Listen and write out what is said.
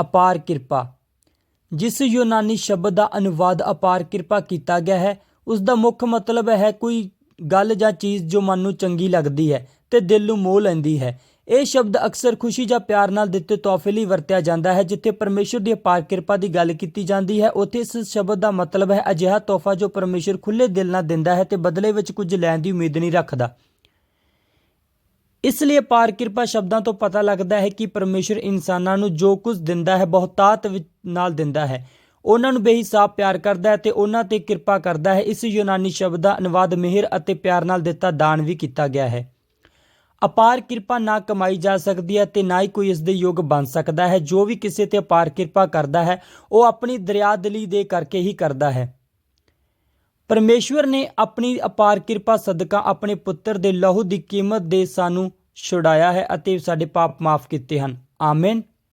ਅਪਾਰ ਕਿਰਪਾ। ਜਿਸ ਯੂਨਾਨੀ ਸ਼ਬਦ ਦਾ ਅਨੁਵਾਦ ਅਪਾਰ ਕਿਰਪਾ ਕੀਤਾ ਗਿਆ ਹੈ ਉਸ ਦਾ ਮੁੱਖ ਮਤਲਬ ਹੈ ਕੋਈ ਗੱਲ ਜਾਂ ਚੀਜ਼ ਜੋ ਮਨ ਨੂੰ ਚੰਗੀ ਲੱਗਦੀ ਹੈ ਤੇ ਦਿਲ ਨੂੰ ਮੋਹ ਲੈਂਦੀ ਹੈ। ਇਹ ਸ਼ਬਦ ਅਕਸਰ ਖੁਸ਼ੀ ਜਾਂ ਪਿਆਰ ਨਾਲ ਦਿੱਤੇ ਤੋਹਫੇ ਲਈ ਵਰਤਿਆ ਜਾਂਦਾ ਹੈ, ਜਿੱਥੇ ਪਰਮੇਸ਼ਰ ਦੀ ਅਪਾਰ ਕਿਰਪਾ ਦੀ ਗੱਲ ਕੀਤੀ ਜਾਂਦੀ ਹੈ, ਉੱਥੇ ਇਸ ਸ਼ਬਦ ਦਾ ਮਤਲਬ ਹੈ ਅਜਿਹਾ ਤੋਹਫਾ ਜੋ ਪਰਮੇਸ਼ਰ ਖੁੱਲੇ ਦਿਲ ਨਾਲ ਦਿੰਦਾ ਹੈ ਤੇ ਬਦਲੇ ਵਿੱਚ ਕੁਝ ਲੈਣ ਦੀ ਉਮੀਦ ਨਹੀਂ ਰੱਖਦਾ। ਇਸ ਲਈ ਅਪਾਰ ਕਿਰਪਾ ਸ਼ਬਦਾਂ ਤੋਂ ਪਤਾ ਲੱਗਦਾ ਹੈ ਕਿ ਪਰਮੇਸ਼ਰ ਇਨਸਾਨਾਂ ਨੂੰ ਜੋ ਕੁਝ ਦਿੰਦਾ ਹੈ ਬਹੁਤਾਤ ਵਿੱਚ ਨਾਲ ਦਿੰਦਾ ਹੈ। ਉਹਨਾਂ ਨੂੰ ਬੇਹਿਸਾਬ ਪਿਆਰ ਕਰਦਾ ਹੈ ਤੇ ਉਹਨਾਂ ਤੇ ਕਿਰਪਾ ਕਰਦਾ ਹੈ। ਇਸ ਯੂਨਾਨੀ ਸ਼ਬਦ ਦਾ ਅਨੁਵਾਦ ਮਿਹਰ ਅਤੇ ਪਿਆਰ ਨਾਲ ਦਿੱਤਾ ਦਾਨ ਵੀ ਕੀਤਾ ਗਿਆ ਹੈ। ਅਪਾਰ ਕਿਰਪਾ ਨਾ ਕਮਾਈ ਜਾ ਸਕਦੀ ਹੈ ਤੇ ਨਾ ਹੀ ਕੋਈ ਇਸ ਦੇ ਯੋਗ ਬਣ ਸਕਦਾ ਹੈ। ਜੋ ਵੀ ਕਿਸੇ ਤੇ ਅਪਾਰ ਕਿਰਪਾ ਕਰਦਾ ਹੈ, ਉਹ ਆਪਣੀ ਦਰਿਆਦਲੀ ਦੇ ਕਰਕੇ ਹੀ ਕਰਦਾ ਹੈ। ਪਰਮੇਸ਼ਵਰ ਨੇ ਆਪਣੀ ਅਪਾਰ ਕਿਰਪਾ ਸਦਕਾ ਆਪਣੇ ਪੁੱਤਰ ਦੇ ਲਹੂ ਦੀ ਕੀਮਤ ਦੇ ਸਾਨੂੰ ਛੁਡਾਇਆ ਹੈ ਅਤੇ ਸਾਡੇ ਪਾਪ ਮਾਫ ਕੀਤੇ ਹਨ। ਆਮੇਨ।